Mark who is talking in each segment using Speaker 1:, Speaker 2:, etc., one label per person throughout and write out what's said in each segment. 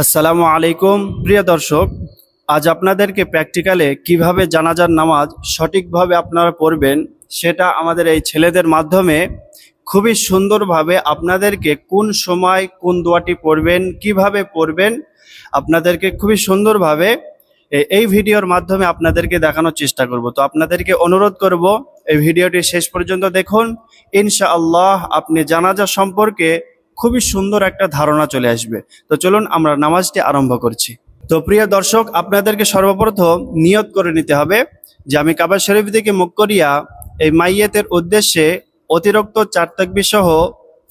Speaker 1: আসসালামু আলাইকুম, প্রিয় দর্শক। আজ আপনাদেরকে প্র্যাকটিক্যালে কীভাবে জানাজার নামাজ সঠিকভাবে আপনারা পড়বেন, সেটা আমাদের এই ছেলেদের মাধ্যমে খুবই সুন্দরভাবে আপনাদেরকে কোন সময় কোন দোয়াটি পড়বেন, কীভাবে পড়বেন, আপনাদেরকে খুবই সুন্দরভাবে এই ভিডিওর মাধ্যমে আপনাদেরকে দেখানোর চেষ্টা করব। তো আপনাদেরকে অনুরোধ করব, এই ভিডিওটি শেষ পর্যন্ত দেখুন। ইনশাআল্লাহ আপনি জানাজা সম্পর্কে খুবই সুন্দর একটা ধারণা চলে আসবে। তো চলুন আমরা নামাজটি আরম্ভ করছি। তো প্রিয় দর্শক, আপনাদেরকে সর্বপ্রথম নিয়ত করে নিতে হবে যে আমি কাবা শরীফ থেকে মুখ করিয়া এই মাইয়েতের উদ্দেশ্যে অতিরিক্ত চার তাকবীর সহ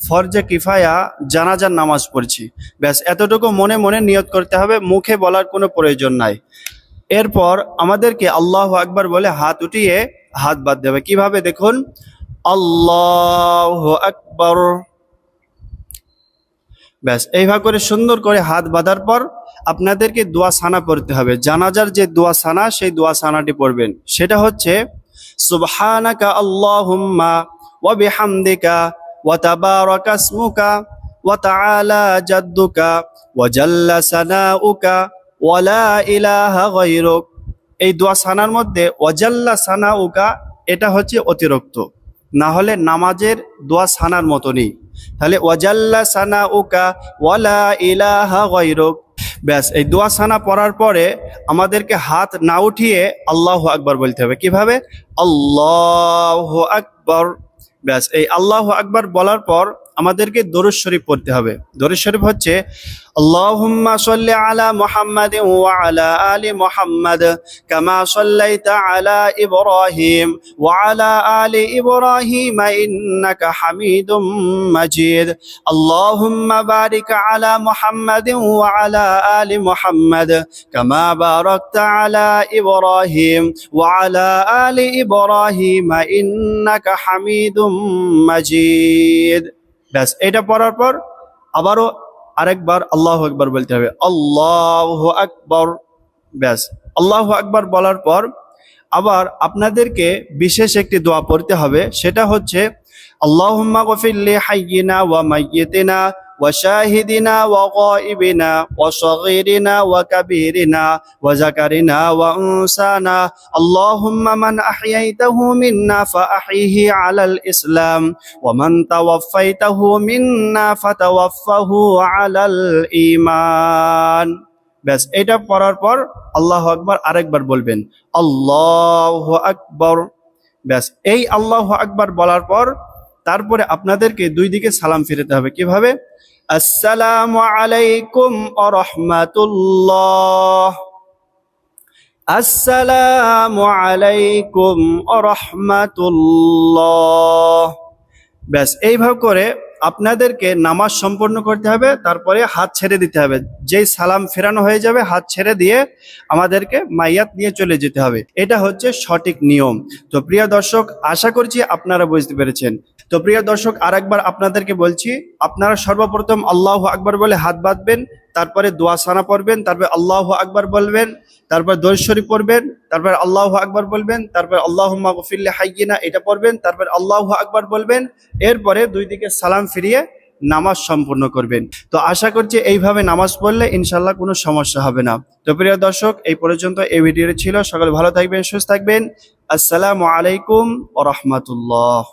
Speaker 1: ফরজে কিফায়া জানাজার নামাজ পড়ছি। ব্যাস, এতটুকু মনে মনে নিয়ত করতে হবে, মুখে বলার কোনো প্রয়োজন নাই। এরপর আমাদেরকে আল্লাহ আকবার বলে হাত উঠিয়ে হাত বাদ দেবে কীভাবে? দেখুন, আল্লাহ আকবর। ব্যাস, এইভাবে করে সুন্দর করে হাত বাঁধার পর আপনাদেরকে দোয়া সানা পড়তে হবে। জানাজার যে দোয়া সানা সেই দোয়া সানাটি পড়বেন। সেটা হচ্ছে, সুবহানাকা আল্লাহুম্মা ওয়া বিহামদিকা ওয়া তাবারাকা ইসমুকা ওয়া তাআলা জাদ্দুকা ওয়া জাল্লা সানাউকা ওয়া লা ইলাহা গায়রুক। এই দোয়া সানার মধ্যে ওয়াজাল্লা সানাউকা, এটা হচ্ছে অতিরিক্ত। না হলে নামাজের দোয়া সানার মতনই। তাহলে ওয়াজাল্লা সানা উকা ওয়ালা ইলাহা গৈরক ব্যাস, এই দোয়া সানা পড়ার পরে আমাদেরকে হাত না উঠিয়ে আল্লাহ আকবার বলতে হবে। কীভাবে? আল্লাহ আকবর। ব্যাস, এই আল্লাহ আকবার বলার পর আমাদেরকে দরুদ শরীফ পড়তে হবে। দরুদ শরীফ হচ্ছে, আল্লাহুম্মা সাল্লি আলা মুহাম্মাদ ওয়া আলা আলি মুহাম্মাদ কামা সাল্লাইতা আলা ইব্রাহিম ওয়া আলা আলি ইব্রাহিম ইন্নাকা হামিদুম মাজিদ। আল্লাহুম্মা বারিক আলা মুহাম্মাদ ওয়া আলা আলি মুহাম্মাদ কামা বারাকতা আলা ইব্রাহিম ওয়া আলা আলি ইব্রাহিম ইন্নাকা হামিদুম মাজিদ। ব্যাস, এটা পড়ার পর আবারও আরেকবার আল্লাহ আকবর বলতে হবে, আল্লাহ আকবর। ব্যাস, আল্লাহ আকবর বলার পর আবার আপনাদেরকে বিশেষ একটি দোয়া পড়তে হবে, সেটা হচ্ছে আল্লাহ গফিল্লি হাইয়িনা ওয়া মাইয়িতিনা কাবীরিনা ওয়া যাকারিনা ওয়া উনসানা আল্লাহুম্মা মান আহইয়াইতাহু মিন্না ফাআহইহি আলাল ইসলাম ওয়া মান তাওয়াফফাইতাহু মিন্না ফাতাওয়াফফাহু আলাল ঈমান ব্যাস, এটা পড়ার পর আল্লাহ আকবার আরেকবার বলবেন, আল্লাহ আকবর। ব্যাস, এই আল্লাহ আকবার বলার পর তারপরে আপনাদেরকে দুই দিকে সালাম ফিরাতে হবে। কীভাবে? আসসালামু আলাইকুম আ রহমাতুল্লাহ। আসসালামু আলাইকুম আ রহমাতুল্লাহ। ব্যাস, এইভাবে করে আপনাদেরকে নামাজ সম্পন্ন করতে হবে, তারপরে হাত ছেড়ে দিতে হবে। যেই সালাম ফেরানো হয়ে যাবে, হাত ছেড়ে দিয়ে আমাদেরকে মাইয়াত নিয়ে চলে যেতে হবে। এটা হচ্ছে সঠিক নিয়ম। তো প্রিয় দর্শক, আশা করছি আপনারা বুঝতে পেরেছেন। তো প্রিয় দর্শক, আরেকবার আপনাদেরকে বলছি, আপনারা সর্বপ্রথম আল্লাহ আকবার বলে হাত বাঁধবেন, তারপরে দোয়া সানা পড়বেন, তারপরে আল্লাহ আকবার বলবেন, তারপর দৈশ্বরী পড়বেন, তারপর আল্লাহ আকবার বলবেন, তারপর আল্লাহ গফিল্লে হাইয়িনা, এটা পড়বেন, তারপর আল্লাহ আকবার বলবেন, এরপরে দুই দিকে সালাম ফিরিয়ে নামাজ সম্পূর্ণ করবেন। তো আশা করছি এইভাবে নামাজ পড়লে ইনশাল্লাহ কোনো সমস্যা হবে না। তো প্রিয় দর্শক, এই পর্যন্ত এই ভিডিওটি ছিল। সকলে ভালো থাকবেন, সুস্থ থাকবেন। আসসালামু আলাইকুম ও রহমতুল্লাহ।